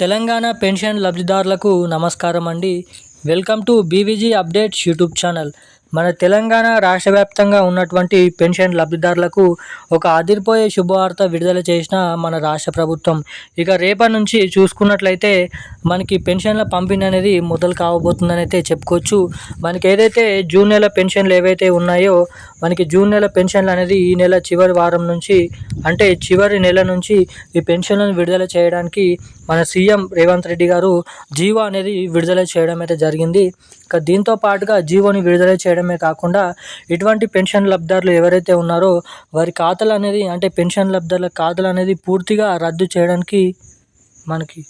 Telangana pension లబ్ధిదారులకు నమస్కారం అండి. Welcome to BVG updates YouTube channel. మన తెలంగాణ రాష్ట్ర వ్యాప్తంగా ఉన్నటువంటి పెన్షన్ లబ్ధిదారులకు ఒక అదిరిపోయే శుభవార్త విడుదల చేసిన మన రాష్ట్ర ప్రభుత్వం. ఇక రేపటి నుంచి చూసుకున్నట్లయితే మనకి పెన్షన్ల పంపిణీ అనేది మొదలు కావబోతుందని అయితే చెప్పుకోవచ్చు. మనకి ఏదైతే జూన్ నెల పెన్షన్లు ఏవైతే ఉన్నాయో మనకి జూన్ నెల పెన్షన్లు అనేది ఈ నెల చివరి వారం నుంచి అంటే చివరి నెల నుంచి ఈ పెన్షన్లను విడుదల చేయడానికి మన సీఎం రేవంత్ రెడ్డి గారు జీవో అనేది విడుదల చేయడం అయితే జరిగింది. ఇక దీంతో పాటుగా జీవోని విడుదల చేయడమే కాకుండా ఇటువంటి పెన్షన్ లబ్ధారులు ఎవరైతే ఉన్నారో వారి ఖాతాలు అనేది అంటే పెన్షన్ లబ్ధారుల ఖాతాలు అనేది పూర్తిగా రద్దు చేయడానికి మనకి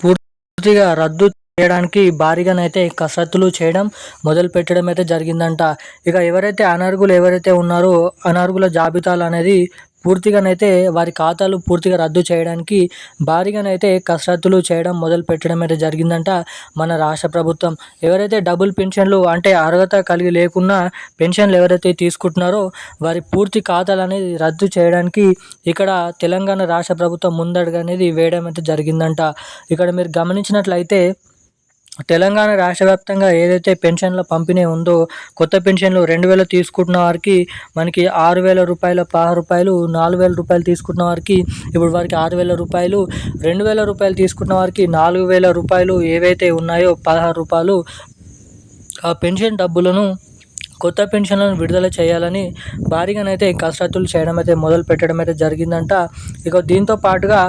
పూర్తిగా రద్దు చేయడానికి భారీగానైతే కసరత్తులు చేయడం మొదలు పెట్టడం అయితే జరిగిందంట. ఇక ఎవరైతే అనర్హులు ఎవరైతే ఉన్నారో అనర్హుల జాబితాలు అనేది పూర్తిగానైతే వారి ఖాతాలు పూర్తిగా రద్దు చేయడానికి భారీగానైతే కసరత్తులు చేయడం మొదలు పెట్టడం అయితే జరిగిందంట మన రాష్ట్ర ప్రభుత్వం. ఎవరైతే డబుల్ పెన్షన్లు అంటే అర్హత కలిగి లేకున్నా పెన్షన్లు ఎవరైతే తీసుకుంటున్నారో వారి పూర్తి ఖాతాలు అనేది రద్దు చేయడానికి ఇక్కడ తెలంగాణ రాష్ట్ర ప్రభుత్వం ముందడుగు అనేది వేయడం అయితే జరిగిందంట. ఇక్కడ మీరు గమనించినట్లయితే తెలంగాణ రాష్ట్ర వ్యాప్తంగా ఏదైతే పెన్షన్ల పంపిణీ ఉందో కొత్త పెన్షన్లు రెండు వేలు తీసుకుంటున్న వారికి మనకి ఆరు వేల రూపాయల పదహారు రూపాయలు నాలుగు వేల రూపాయలు తీసుకున్న వారికి ఇప్పుడు వారికి ఆరు వేల రూపాయలు రెండు వేల రూపాయలు తీసుకున్న వారికి నాలుగు వేల రూపాయలు ఏవైతే ఉన్నాయో పదహారు రూపాయలు. ఆ పెన్షన్ డబ్బులను కొత్త పెన్షన్లను విడుదల చేయాలని భారీగానైతే కసరత్తులు చేయడం అయితే మొదలు పెట్టడం అయితే జరిగిందంట. ఇక దీంతో పాటుగా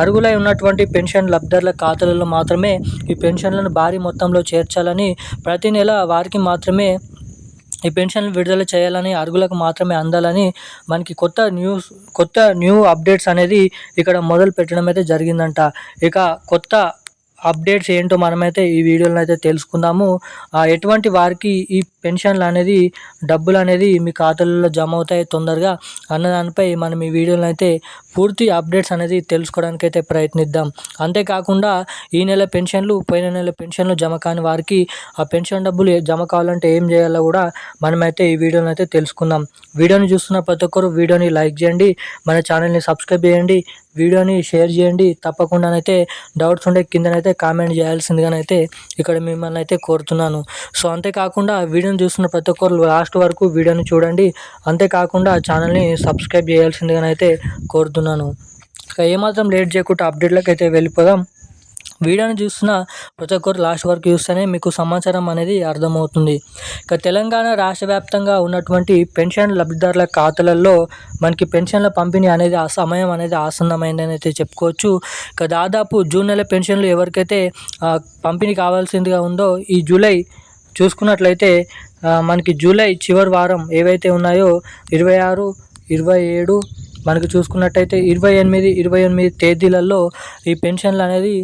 అరుగులై ఉన్నటువంటి పెన్షన్ లబ్ధిదారుల ఖాతాలలో మాత్రమే ఈ పెన్షన్లను భారీ మొత్తంలో చేర్చాలని ప్రతి నెల వారికి మాత్రమే ఈ పెన్షన్లు విడుదల చేయాలని అర్హులకు మాత్రమే అందాలని మనకి కొత్త న్యూస్ కొత్త న్యూ అప్డేట్స్ అనేది ఇక్కడ మొదలు పెట్టడం అయితే జరిగిందంట. ఇక కొత్త అప్డేట్స్ ఏంటో మనమైతే ఈ వీడియోలో అయితే తెలుసుకుందాము ఎటువంటి వారికి ఈ పెన్షన్లు అనేది డబ్బులు అనేది మీ ఖాతాలలో జమ అవుతాయి తొందరగా అన్న దానిపై మనం ఈ వీడియోలో అయితే పూర్తి అప్డేట్స్ అనేది తెలుసుకోవడానికి అయితే ప్రయత్నిద్దాం. అంతేకాకుండా ఈ నెల పెన్షన్లు పోయిన నెల పెన్షన్లు జమ కాని వారికి ఆ పెన్షన్ డబ్బులు జమ కావాలంటే ఏం చేయాలో కూడా మనమైతే ఈ వీడియోని అయితే తెలుసుకుందాం. వీడియోని చూస్తున్న ప్రతి ఒక్కరు వీడియోని లైక్ చేయండి మన ఛానల్ని సబ్స్క్రైబ్ చేయండి వీడియోని షేర్ చేయండి. తప్పకుండానైతే డౌట్స్ ఉండే కిందనైతే కామెంట్ చేయాల్సిందిగానైతే ఇక్కడ మిమ్మల్ని అయితే కోరుతున్నాను. సో అంతేకాకుండా వీడియోని చూస్తున్న ప్రతి ఒక్కరు లాస్ట్ వరకు వీడియోని చూడండి. అంతేకాకుండా ఛానల్ని సబ్స్క్రైబ్ చేయాల్సిందిగానైతే కోరుతున్నాను. ఇక ఏమాత్రం లేట్ చేయకుండా అప్డేట్లకు అయితే వెళ్ళిపోదాం. వీడియోని చూస్తున్న ప్రతి ఒక్కరు లాస్ట్ వరకు చూస్తేనే మీకు సమాచారం అనేది అర్థమవుతుంది. ఇక తెలంగాణ రాష్ట్ర వ్యాప్తంగా ఉన్నటువంటి పెన్షన్ లబ్ధిదారుల ఖాతాలలో మనకి పెన్షన్ల పంపిణీ అనేది ఆ సమయం అనేది ఆసన్నమైందని అయితే చెప్పుకోవచ్చు. ఇక దాదాపు జూన్ నెల పెన్షన్లు ఎవరికైతే పంపిణీ కావాల్సిందిగా ఉందో ఈ జూలై చూసుకున్నట్లయితే మనకి జూలై చివరి వారం ఏవైతే ఉన్నాయో ఇరవై ఆరు ఇరవై ఏడు మనకు చూసుకున్నట్టయితే ఇరవై ఎనిమిది ఇరవై ఎనిమిది తేదీలలో ఈ పెన్షన్లు అనేది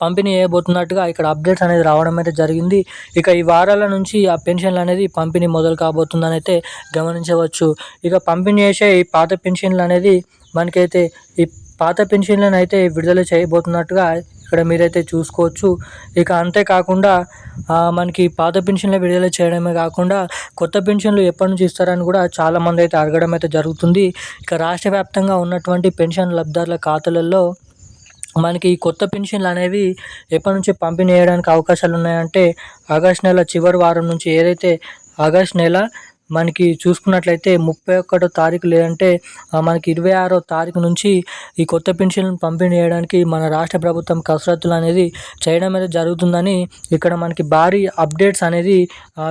పంపిణీ చేయబోతున్నట్టుగా ఇక్కడ అప్డేట్స్ అనేది రావడం అయితే జరిగింది. ఇక ఈ వారాల నుంచి ఆ పెన్షన్లు అనేది పంపిణీ మొదలు కాబోతుందని అయితే గమనించవచ్చు. ఇక పంపిణీ చేసే ఈ పాత పెన్షన్లు అనేది మనకైతే ఈ పాత పెన్షన్లను అయితే విడుదల చేయబోతున్నట్టుగా ఇక్కడ మీరైతే చూసుకోవచ్చు. ఇక అంతేకాకుండా మనకి పాత పెన్షన్లు విడుదల చేయడమే కాకుండా కొత్త పెన్షన్లు ఎప్పటి నుంచి ఇస్తారని కూడా చాలామంది అయితే అడగడం అయితే జరుగుతుంది. ఇక రాష్ట్ర వ్యాప్తంగా ఉన్నటువంటి పెన్షన్ లబ్ధారుల ఖాతాలలో మనకి ఈ కొత్త పెన్షన్లు అనేవి ఎప్పటి నుంచి పంపిణీ చేయడానికి అవకాశాలు ఉన్నాయంటే ఆగస్ట్ నెల చివరి వారం నుంచి ఏదైతే ఆగస్ట్ నెల మనకి చూసుకున్నట్లయితే ముప్పై ఒకటో తారీఖు లేదంటే మనకి ఇరవై ఆరో తారీఖు నుంచి ఈ కొత్త పెన్షన్లను పంపిణీ చేయడానికి మన రాష్ట్ర ప్రభుత్వం కసరత్తులు అనేది చేయడం అయితే జరుగుతుందని ఇక్కడ మనకి భారీ అప్డేట్స్ అనేది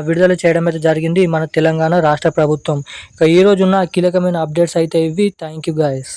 విడుదల చేయడం అయితే జరిగింది మన తెలంగాణ రాష్ట్ర ప్రభుత్వం. ఇక ఈరోజు ఉన్న కీలకమైన అప్డేట్స్ అయితే ఇవి. Thank you guys.